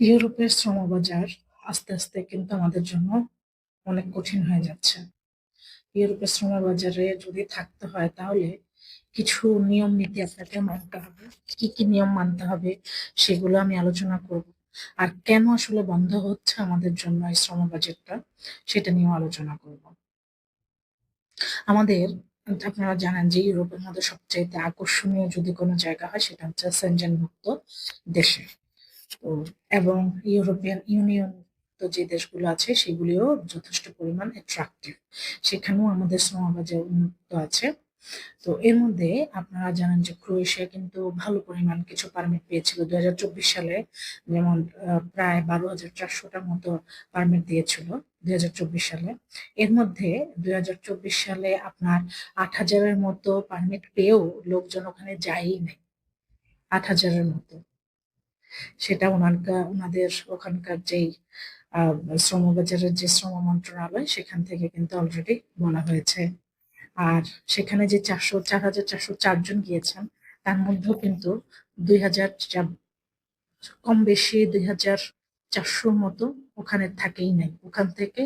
ইউরোপের শ্রমবাজার আস্তে, আস্তে কিন্তু আমাদের জন্য অনেক কঠিন হয়ে যাচ্ছে। ইউরোপের শ্রমবাজারে যদি থাকতে হয় তাহলে কিছু নিয়ম নীতি আপনাকে মানতে হবে। কি, কি নিয়ম মানতে হবে সেগুলো আমি আলোচনা করব। আর কেন আসলে বন্ধ হচ্ছে আমাদের জন্য এই শ্রম শ্রমবাজারটা সেটা নিয়েও আলোচনা করব। আমাদের আপনারা জানেন যে ইউরোপের মধ্যে সবচাইতে আকর্ষণীয় যদি কোনো জায়গা হয় সেটা হচ্ছে সেনজেনভুক্ত দেশে। এবং ইউরোপিয়ান ইউনিয়ন তো যে দেশগুলো আছে, সেগুলিও যথেষ্ট পরিমাণ অ্যাট্রাকটিভ সেখানেও আমাদের শ্রমবাজার উন্নত আছে। তো এর মধ্যে আপনারা জানেন যে ক্রোয়েশিয়া কিন্তু ভালো পরিমাণ কিছু পারমিট পেয়েছিল। দু হাজার চব্বিশ সালে যেমন প্রায় বারো হাজার চারশোটার মতো পারমিট দিয়েছিল দুই হাজার চব্বিশ সালে। এর মধ্যে দুই হাজার চব্বিশ সালে আপনার আট হাজারের মতো পারমিট পেয়েও লোকজন ওখানে যায়ই নাই। আট হাজারের মতো। সেটা ওনারকার ওনাদের ওখানকার যেই শ্রমবাজারের যে শ্রম মন্ত্রণালয়, সেখান থেকে কিন্তু অলরেডি বলা হয়েছে। আর সেখানে যে চারশো, চার হাজার চারশো চারজন গিয়েছেন, তার মধ্যেও কিন্তু দুই হাজার কম বেশি দুই হাজার চারশোর মতো ওখানে থাকেই নাই। ওখান থেকে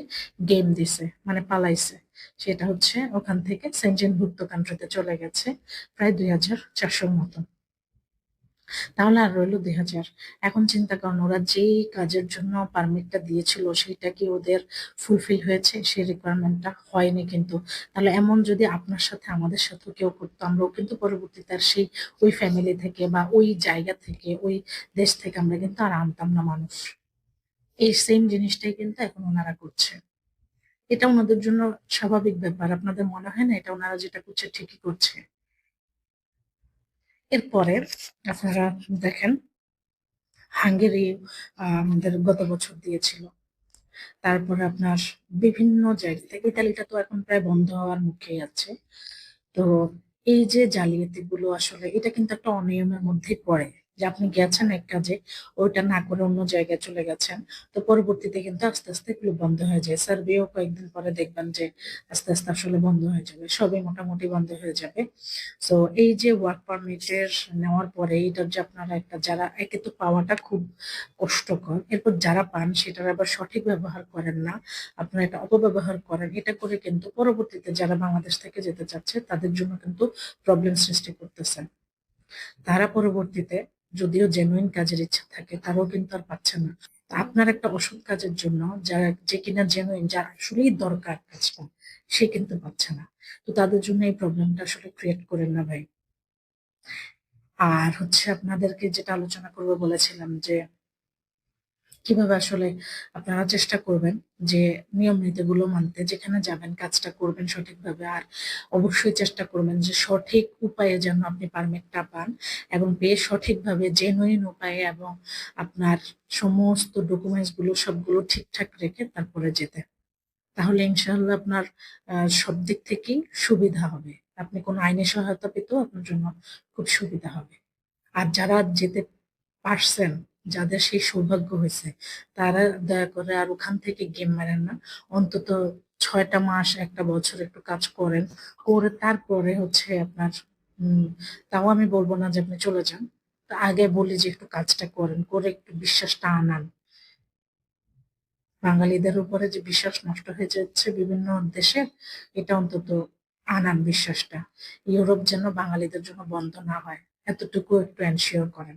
গেম দিছে মানে পালাইছে। সেটা হচ্ছে ওখান থেকে সেঞ্জেনভুক্ত কান্ট্রিতে চলে গেছে, প্রায় দুই হাজার চারশোর মতো। তাহলে আর রইল দুই হাজার। এখন চিন্তা করেন, ওরা যেই কাজের জন্য পারমিটটা দিয়েছিল সেটা কি ওদের ফুলফিল হয়েছে? সেই রিকোয়ারমেন্টটা হয়নি কিন্তু। তাহলে এমন যদি আপনার সাথে আমাদের সাথে কেউ করতো, আমরাও কিন্তু পরবর্তীতে আর সেই ওই ফ্যামিলি থেকে বা ওই জায়গা থেকে, ওই দেশ থেকে আমরা কিন্তু আর আনতাম না মানুষ। এই সেম জিনিসটাই কিন্তু এখন ওনারা করছে। এটা ওনাদের জন্য স্বাভাবিক ব্যাপার। আপনাদের মনে হয় না? এটা ওনারা যেটা করছে, ঠিকই করছে। এরপরে আপনারা দেখেন, হাঙ্গেরি আমাদের গত বছর দিয়েছিল। তারপরে আপনার বিভিন্ন জায়গা থেকে ইতালিটা তো এখন প্রায় বন্ধ হওয়ার মুখে আছে। তো এই যে জালিয়াতিগুলো আসলে, এটা কিন্তু একটা অনিয়মের মধ্যে পড়ে। যে আপনি গেছেন এক কাজে, ওইটা না করে অন্য জায়গায় চলে গেছেন, তো পরবর্তীতে কিন্তু আস্তে আস্তে এগুলো বন্ধ হয়ে যায়। সার্ভেও কয়েকদিন পরে দেখবেন যে আস্তে আস্তে আসলে বন্ধ হয়ে যাবে, সবই মোটামুটি বন্ধ হয়ে যাবে। তো এই যে ওয়ার্ক পারমিটের নেওয়ার পরে এইটার যে আপনারা একটা যারা, একে তো পাওয়াটা খুব কষ্টকর, এরপর যারা পান সেটার আবার সঠিক ব্যবহার করেন না, আপনারা এটা অপব্যবহার করেন, এটা করে কিন্তু পরবর্তীতে যারা বাংলাদেশ থেকে যেতে চাচ্ছে, তাদের জন্য কিন্তু প্রবলেম সৃষ্টি করতেছেন তারা পরবর্তীতে যদিও জেনুইন কাজের ইচ্ছা থাকে, তারাও কিন্তু আর পাচ্ছে না। আপনার একটা অসৎ কাজের জন্য যারা যে কিনা জেনুইন যার আসলেই দরকার কাজটা, সে কিন্তু পাচ্ছে না। তো তাদের জন্য এই প্রবলেমটা আসলে ক্রিয়েট করেন না ভাই। আর হচ্ছে আপনাদেরকে যেটা আলোচনা করব বলেছিলাম যে কীভাবে আসলে আপনারা চেষ্টা করবেন যে নিয়ম নীতিগুলো মানতে, যেখানে যাবেন, কাজটা করবেন সঠিকভাবে আর অবশ্যই চেষ্টা করবেন যে সঠিক উপায়ে যেন আপনি পারমিটটা পান এবং পেয়ে সঠিকভাবে জেনুইন উপায়ে এবং আপনার সমস্ত ডকুমেন্টসগুলো সবগুলো ঠিকঠাক রেখে তারপরে যেতে। তাহলে ইনশাল্লাহ আপনার সব দিক থেকেই সুবিধা হবে। আপনি কোনো আইনি সহায়তা পেতেও আপনার জন্য খুব সুবিধা হবে। আর যারা যেতে পারছেন যাদের সেই সৌভাগ্য হয়েছে, তারা দয়া করে আর ওখান থেকে গেম মারেন না। অন্তত ছয়টা মাস, একটা বছর একটু কাজ করেন, করে তারপরে হচ্ছে আপনার তাও আমি বলব না যে আপনি চলে যান। আগে বলি যে একটু কাজটা করেন, করে একটু বিশ্বাসটা আনান। বাঙালিদের উপরে যে বিশ্বাস নষ্ট হয়ে যাচ্ছে বিভিন্ন দেশে, এটা অন্তত আনান বিশ্বাসটা। ইউরোপ যেন বাঙালিদের জন্য বন্ধ না হয়, এতটুকু একটু এনশিওর করেন।